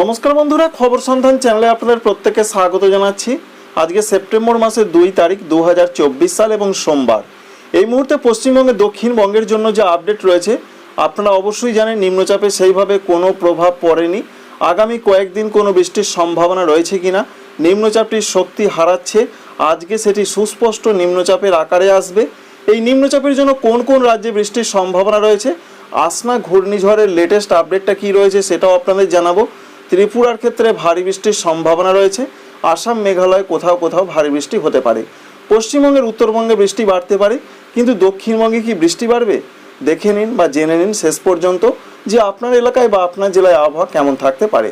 নমস্কার বন্ধুরা, খবর সন্ধান চ্যানেলে আপনাদের প্রত্যেককে স্বাগত জানাচ্ছি। আজকে সেপ্টেম্বর মাসের দুই তারিখ দু হাজার চব্বিশ সাল এবং সোমবার। এই মুহূর্তে পশ্চিমবঙ্গে দক্ষিণবঙ্গের জন্য যে আপডেট রয়েছে, আপনারা অবশ্যই জানেন, নিম্নচাপে সেইভাবে কোনো প্রভাব পড়েনি। আগামী কয়েকদিন কোনো বৃষ্টির সম্ভাবনা রয়েছে কিনা নিম্নচাপটির শক্তি হারাচ্ছে, আজকে সেটি সুস্পষ্ট নিম্নচাপের আকারে আসবে। এই নিম্নচাপের জন্য কোন কোন রাজ্যে বৃষ্টির সম্ভাবনা রয়েছে আসনা ঘূর্ণিঝড়ের লেটেস্ট আপডেটটা কী রয়েছে সেটাও আপনাদের জানাব। ত্রিপুরার ক্ষেত্রে ভারী বৃষ্টির সম্ভাবনা রয়েছে। আসাম, মেঘালয় কোথাও কোথাও ভারী বৃষ্টি হতে পারে। পশ্চিমবঙ্গের উত্তরবঙ্গে বৃষ্টি বাড়তে পারে, কিন্তু দক্ষিণবঙ্গে কি বৃষ্টি বাড়বে? দেখে নিন বা জেনে নিন শেষ পর্যন্ত যে আপনার এলাকায় বা আপনার জেলায় আবহাওয়া কেমন থাকতে পারে।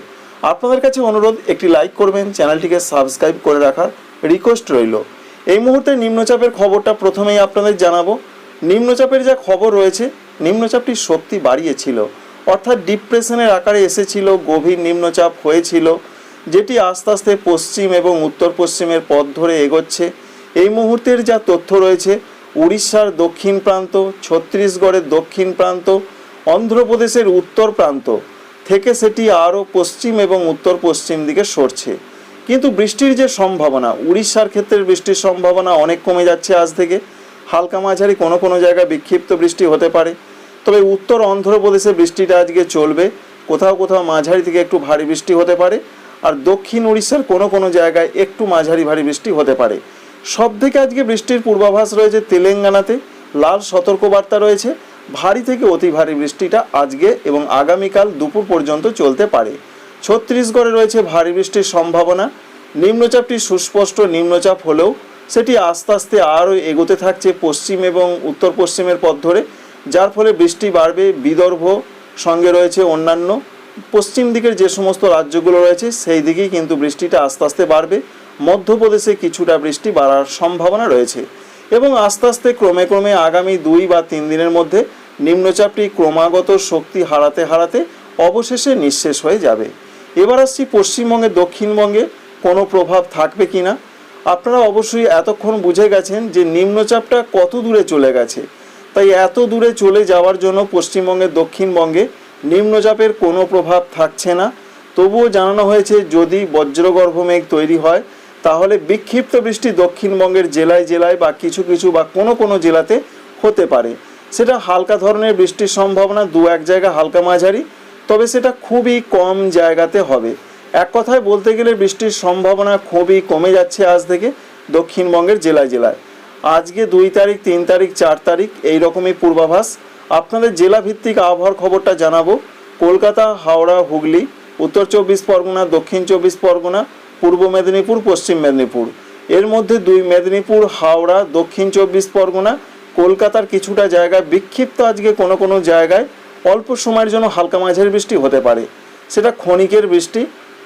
আপনাদের কাছে অনুরোধ, একটি লাইক করবেন, চ্যানেলটিকে সাবস্ক্রাইব করে রাখার রিকোয়েস্ট রইল। এই মুহূর্তে নিম্নচাপের খবরটা প্রথমেই আপনাদের জানাব। নিম্নচাপের যা খবর রয়েছে, নিম্নচাপটি শক্তি বাড়িয়েছিল। অর্থাৎ ডিপ্রেশনের আকারে এসেছিল, গভীর নিম্নচাপ হয়েছিল, যেটি আস্তে আস্তে পশ্চিম এবং উত্তর পশ্চিমের পথ ধরে এগোচ্ছে। এই মুহূর্তের যা তথ্য রয়েছে, উড়িষ্যার দক্ষিণ প্রান্ত, ছত্তিশগড়ের দক্ষিণ প্রান্ত, অন্ধ্রপ্রদেশের উত্তর প্রান্ত থেকে সেটি আরও পশ্চিম এবং উত্তর পশ্চিম দিকে সরছে। কিন্তু বৃষ্টির যে সম্ভাবনা, উড়িষ্যার ক্ষেত্রে বৃষ্টির সম্ভাবনা অনেক কমে যাচ্ছে আজ থেকে। হালকা মাঝারি কোনো কোনো জায়গায় বিক্ষিপ্ত বৃষ্টি হতে পারে। তবে উত্তর অন্ধ্রপ্রদেশে বৃষ্টিটা আজকে চলবে। কোথাও কোথাও মাঝারি থেকে একটু ভারী বৃষ্টি হতে পারে। আর দক্ষিণ উড়িষ্যার কোনো কোনো জায়গায় একটু মাঝারি ভারী বৃষ্টি হতে পারে। সব থেকে আজকে বৃষ্টির পূর্বাভাস রয়েছে তেলেঙ্গানাতে। লাল সতর্কবার্তা রয়েছে। ভারী থেকে অতি ভারী বৃষ্টিটা আজকে এবং আগামীকাল দুপুর পর্যন্ত চলতে পারে। ছত্তিশগড়ে রয়েছে ভারী বৃষ্টির সম্ভাবনা। নিম্নচাপটি সুস্পষ্ট নিম্নচাপ হলেও সেটি আস্তে আস্তে আরও এগোতে থাকছে পশ্চিম এবং উত্তর পশ্চিমের পথ ধরে। যার ফলে বৃষ্টি বাড়বে, বিদর্ভ সঙ্গে রয়েছে অন্যান্য। পশ্চিম দিকের যে সমস্ত রাজ্যগুলো রয়েছে, সেই দিকেই কিন্তু বৃষ্টিটা আস্তে আস্তে বাড়বে। মধ্যপ্রদেশে কিছুটা বৃষ্টি বাড়ার সম্ভাবনা রয়েছে। এবং আস্তে আস্তে ক্রমে ক্রমে আগামী দুই বা তিন দিনের মধ্যে নিম্নচাপটি ক্রমাগত শক্তি হারাতে হারাতে অবশেষে নিঃশেষ হয়ে যাবে। এবার আসছি পশ্চিমবঙ্গে, দক্ষিণবঙ্গে কোনো প্রভাব থাকবে কিনা? আপনারা অবশ্যই এতক্ষণ বুঝে গেছেন যে নিম্নচাপটা কত দূরে চলে গেছে। তাই এত দূরে চলে যাওয়ার জন্য পশ্চিমবঙ্গের দক্ষিণবঙ্গে নিম্নচাপের কোনো প্রভাব থাকছে না। তবুও জানানো হয়েছে, যদি বজ্রগর্ভ মেঘ তৈরি হয়, তাহলে বিক্ষিপ্ত বৃষ্টি দক্ষিণবঙ্গের জেলায় জেলায় বা কিছু কিছু বা কোনো কোনো জেলাতে হতে পারে। সেটা হালকা ধরনের বৃষ্টির সম্ভাবনা, দু এক জায়গা হালকা মাঝারি, তবে সেটা খুবই কম জায়গাতে হবে। এক কথায় বলতে গেলে বৃষ্টির সম্ভাবনা খুবই কমে যাচ্ছে আজ থেকে দক্ষিণবঙ্গের জেলায় জেলায়। আজকে দুই তারিখ, তিন তারিখ, চার তারিখ এই রকমই পূর্বাভাস। আপনাদের জেলা ভিত্তিক আবহাওয়ার খবরটা জানাব। কলকাতা, হাওড়া, হুগলি, উত্তর চব্বিশ পরগনা, দক্ষিণ চব্বিশ পরগনা, পূর্ব মেদিনীপুর, পশ্চিম মেদিনীপুর। এর মধ্যে দুই মেদিনীপুর, হাওড়া, দক্ষিণ চব্বিশ পরগনা, কলকাতার কিছুটা জায়গায় বিক্ষিপ্ত আজকে কোনো কোনো জায়গায়। অল্প সময়ের জন্য হালকা মাঝারি বৃষ্টি হতে পারে। সেটা ক্ষণিকের বৃষ্টি,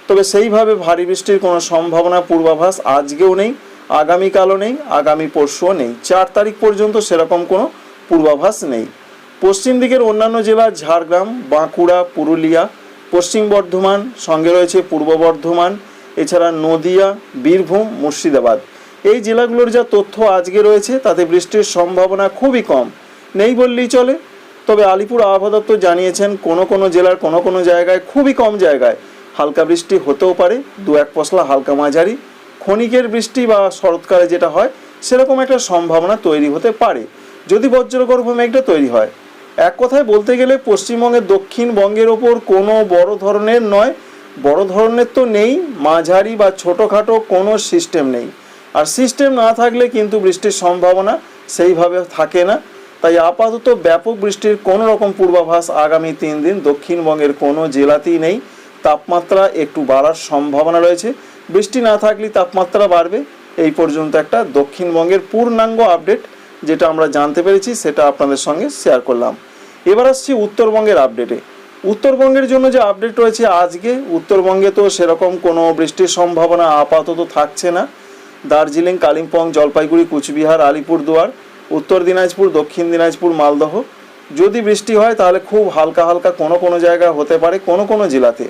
তবে সেইভাবে ভারী বৃষ্টির কোনো সম্ভাবনা পূর্বাভাস আজকেও নেই। আগামীকালও নেই, আগামী পরশুও নেই। চার তারিখ পর্যন্ত সেরকম কোনো পূর্বাভাস নেই। পশ্চিম দিকের অন্যান্য জেলা ঝাড়গ্রাম, বাঁকুড়া, পুরুলিয়া, পশ্চিম বর্ধমান, সঙ্গে রয়েছে পূর্ব বর্ধমান, এছাড়া নদিয়া, বীরভূম, মুর্শিদাবাদ। এই জেলাগুলোর যা তথ্য আজকে রয়েছে, তাতে বৃষ্টির সম্ভাবনা খুবই কম। নেই বললেই চলে, তবে আলিপুর আবহাওয়া দপ্তর জানিয়েছেন, কোনো কোনো জেলার কোনো কোনো জায়গায় খুবই কম জায়গায় হালকা বৃষ্টি হতেও পারে দু এক পশলা হালকা মাঝারি। ক্ষণিকের বৃষ্টি বা শরৎকালে যেটা হয়, সেরকম একটা সম্ভাবনা তৈরি হতে পারে। যদি বজ্রগর্ভ মেঘটা তৈরি হয়। এক কথায় বলতে গেলে পশ্চিমবঙ্গের দক্ষিণবঙ্গের ওপর কোনো বড় ধরনের নয়, বড় ধরনের তো নেই, মাঝারি বা ছোটোখাটো কোনো সিস্টেম নেই। আর সিস্টেম না থাকলে কিন্তু বৃষ্টির সম্ভাবনা সেইভাবে থাকে না। তাই আপাতত ব্যাপক বৃষ্টির কোনো রকম পূর্বাভাস আগামী তিন দিন দক্ষিণবঙ্গের কোনো জেলাতেই নেই। তাপমাত্রা একটু বাড়ার সম্ভাবনা রয়েছে। বৃষ্টি না থাকলে তাপমাত্রা বাড়বে। এই পর্যন্ত একটা দক্ষিণবঙ্গের পূর্ণাঙ্গ আপডেট যেটা আমরা জানতে পেরেছি, সেটা আপনাদের সঙ্গে শেয়ার করলাম। এবার আসছি উত্তরবঙ্গের আপডেটে। উত্তরবঙ্গের জন্য যে আপডেট রয়েছে আজকে, উত্তরবঙ্গে তো সেরকম কোনো বৃষ্টির সম্ভাবনা আপাতত থাকছে না। দার্জিলিং, কালিম্পং, জলপাইগুড়ি, কুচবিহার, আলিপুরদুয়ার, উত্তর দিনাজপুর, দক্ষিণ দিনাজপুর, মালদহ। যদি বৃষ্টি হয় তাহলে খুব হালকা হালকা কোনো কোনো জায়গায় হতে পারে কোনো কোনো জেলাতে।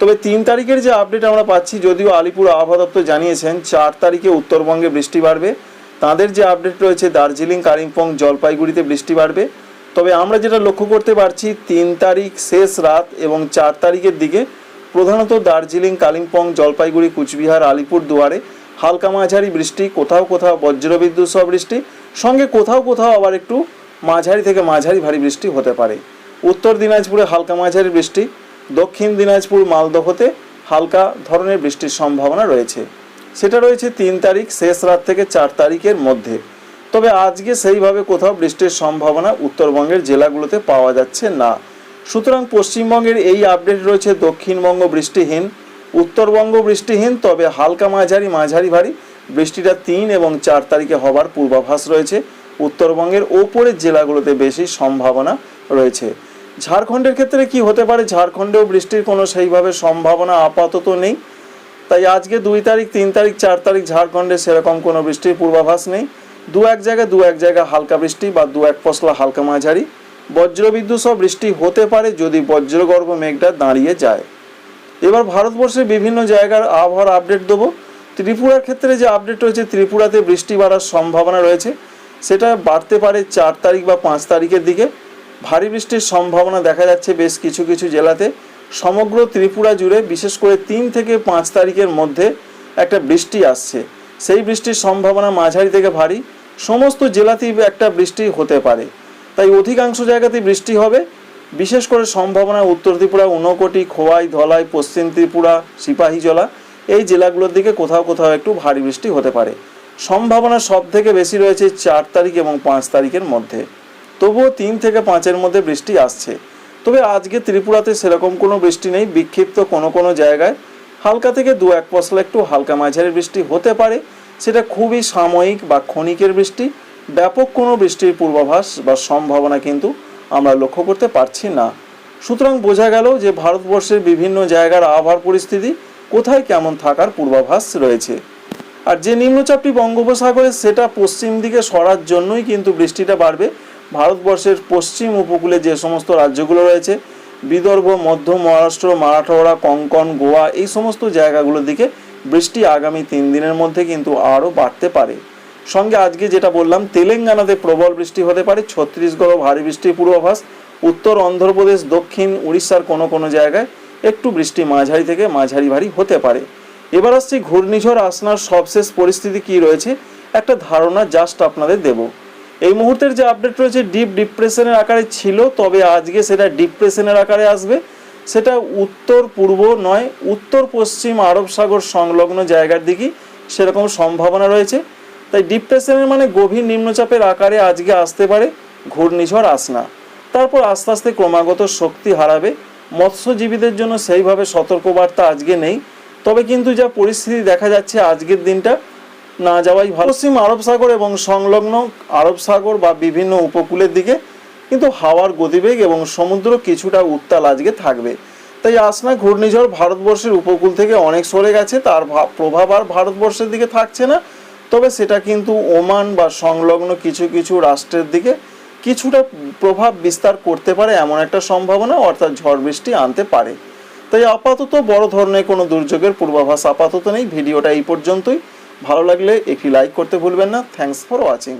তবে তিন তারিখের যে আপডেট আমরা পাচ্ছি, যদিও আলিপুর আবহাওয়া দপ্তর জানিয়েছেন চার তারিখে উত্তরবঙ্গে বৃষ্টি বাড়বে। তাদের যে আপডেট রয়েছে, দার্জিলিং, কালিম্পং, জলপাইগুড়িতে বৃষ্টি বাড়বে। তবে আমরা যেটা লক্ষ্য করতে পারছি, তিন তারিখ শেষ রাত এবং চার তারিখের দিকে প্রধানত দার্জিলিং, কালিম্পং, জলপাইগুড়ি, কুচবিহার, আলিপুর দুয়ারে হালকা মাঝারি বৃষ্টি, কোথাও কোথাও বজ্রবিদ্যুৎ সহ বৃষ্টি, সঙ্গে কোথাও কোথাও আবার একটু মাঝারি থেকে মাঝারি ভারী বৃষ্টি হতে পারে। উত্তর দিনাজপুরে হালকা মাঝারি বৃষ্টি দক্ষিণ দিনাজপুর মালদহতে হালকা ধরনের বৃষ্টির সম্ভাবনা রয়েছে। সেটা রয়েছে তিন তারিখ, শেষ রাত থেকে চার তারিখের মধ্যে। তবে আজকে সেইভাবে কোথাও বৃষ্টির সম্ভাবনা উত্তরবঙ্গের জেলাগুলোতে পাওয়া যাচ্ছে না। সুতরাং পশ্চিমবঙ্গের এই আপডেট রয়েছে দক্ষিণবঙ্গ বৃষ্টিহীন, উত্তরবঙ্গ বৃষ্টিহীন, তবে হালকা মাঝারি মাঝারি ভারী। বৃষ্টিটা তিন এবং চার তারিখে হবার পূর্বাভাস রয়েছে। উত্তরবঙ্গের ওপরের জেলাগুলোতে বেশি সম্ভাবনা রয়েছে। ঝাড়খণ্ডের ক্ষেত্রে কি হতে পারে? ঝাড়খণ্ডেও বৃষ্টির কোনো সেইভাবে সম্ভাবনা আপাতত নেই। তাই আজকে দুই তারিখ, তিন তারিখ, চার তারিখ ঝাড়খণ্ডে সেরকম কোনো বৃষ্টির পূর্বাভাস নেই। দু এক জায়গায় দু এক জায়গায় হালকা বৃষ্টি বা দু এক পশলা হালকা মাঝারি। বজ্রবিদ্যুৎ সহ বৃষ্টি হতে পারে যদি বজ্রগর্ভ মেঘটা দাঁড়িয়ে যায়। এবার ভারতবর্ষের বিভিন্ন জায়গার আবহাওয়ার আপডেট দেবো। ত্রিপুরার ক্ষেত্রে যে আপডেট রয়েছে, ত্রিপুরাতে বৃষ্টি বাড়ার সম্ভাবনা রয়েছে। সেটা বাড়তে পারে চার তারিখ বা পাঁচ তারিখের দিকে। ভারী বৃষ্টির সম্ভাবনা দেখা যাচ্ছে বেশ কিছু কিছু জেলাতে। সমগ্র ত্রিপুরা জুড়ে বিশেষ করে তিন থেকে পাঁচ তারিখের মধ্যে একটা বৃষ্টি আসছে। সেই বৃষ্টির সম্ভাবনা মাঝারি থেকে ভারী। সমস্ত জেলাতেই একটা বৃষ্টি হতে পারে। তাই অধিকাংশ জায়গাতেই বৃষ্টি হবে। বিশেষ করে সম্ভাবনা উত্তর ত্রিপুরা, ঊনকোটি, খোয়াই, ধলাই, পশ্চিম ত্রিপুরা সিপাহীজলা এই জেলাগুলোর দিকে কোথাও কোথাও একটু ভারী বৃষ্টি হতে পারে। সম্ভাবনা সব থেকে বেশি রয়েছে চার তারিখ এবং পাঁচ তারিখের মধ্যে। তবুও তিন থেকে পাঁচের মধ্যে বৃষ্টি আসছে। তবে আজকে ত্রিপুরাতে সেরকম কোনো বৃষ্টি নেই, বিক্ষিপ্ত কোনো কোনো জায়গায়। হালকা থেকে দু এক পশলা একটু হালকা মাঝারি বৃষ্টি হতে পারে, সেটা খুবই সাময়িক বা ক্ষণিকের বৃষ্টি। ব্যাপক কোনো বৃষ্টির পূর্বাভাস বা সম্ভাবনা কিন্তু আমরা লক্ষ্য করতে পারছি না। সুতরাং বোঝা গেল যে ভারতবর্ষের বিভিন্ন জায়গার আবহাওয়ার পরিস্থিতি কোথায় কেমন থাকার পূর্বাভাস রয়েছে। আর যে নিম্নচাপটি বঙ্গোপসাগরে, সেটা পশ্চিম দিকে সরার জন্যই কিন্তু বৃষ্টিটা বাড়বে। ভারতবর্ষের পশ্চিম উপকূলে যে সমস্ত রাজ্যগুলো রয়েছে, বিদর্ভ, মধ্য মহারাষ্ট্র মারাঠওয়াড়া কঙ্কন, গোয়া, এই সমস্ত জায়গাগুলোর দিকে বৃষ্টি আগামী তিন দিনের মধ্যে কিন্তু আরও বাড়তে পারে। সঙ্গে আজকে যেটা বললাম, তেলেঙ্গানাতে প্রবল বৃষ্টি হতে পারে ছত্তিশগড় ভারী বৃষ্টির পূর্বাভাস। উত্তর অন্ধ্রপ্রদেশ, দক্ষিণ উড়িষ্যার কোনো কোনো জায়গায় একটু বৃষ্টি মাঝারি থেকে মাঝারি ভারী হতে পারে। এবার আসছি ঘূর্ণিঝড় আসনার সবশেষ পরিস্থিতি কি রয়েছে, একটা ধারণা জাস্ট আপনাদের দেব। এই মুহূর্তের যে আপডেট রয়েছে ডিপ ডিপ্রেশনের আকারে ছিল, তবে আজকে সেটা ডিপ্রেশনের আকারে আসবে। সেটা উত্তর পূর্ব নয়, উত্তর পশ্চিম আরব সাগর সংলগ্ন জায়গার দিকেই সেরকম সম্ভাবনা রয়েছে। তাই ডিপ্রেশনের মানে গভীর নিম্নচাপের আকারে আজকে আসতে পারে ঘূর্ণিঝড় আসনা। তারপর আস্তে আস্তে ক্রমাগত শক্তি হারাবে। মৎস্যজীবীদের জন্য সেইভাবে সতর্কবার্তা আজকে নেই। তবে কিন্তু যা পরিস্থিতি দেখা যাচ্ছে আজকের দিনটা না যাওয়াই ভালো। পশ্চিম আরব সাগর এবং সংলগ্ন আরব সাগর বা বিভিন্ন উপকূলের দিকে কিন্তু হাওয়ার গতিবেগ এবং সমুদ্র কিছুটা উত্তাল আজকে থাকবে। তাই আসনা ঘূর্ণিঝড় ভারতবর্ষের উপকূল থেকে অনেক সরে গেছে, তার প্রভাব আর ভারতবর্ষের দিকে থাকছে না। তবে সেটা কিন্তু ওমান বা সংলগ্ন কিছু কিছু রাষ্ট্রের দিকে কিছুটা প্রভাব বিস্তার করতে পারে এমন একটা সম্ভাবনা, অর্থাৎ ঝড় বৃষ্টি আনতে পারে। তাই আপাতত বড় ধরনের কোনো দুর্যোগের পূর্বাভাস আপাতত নেই। ভিডিওটা এই পর্যন্তই। ভালো লাগলে একটি লাইক করতে ভুলবেন না। Thanks for watching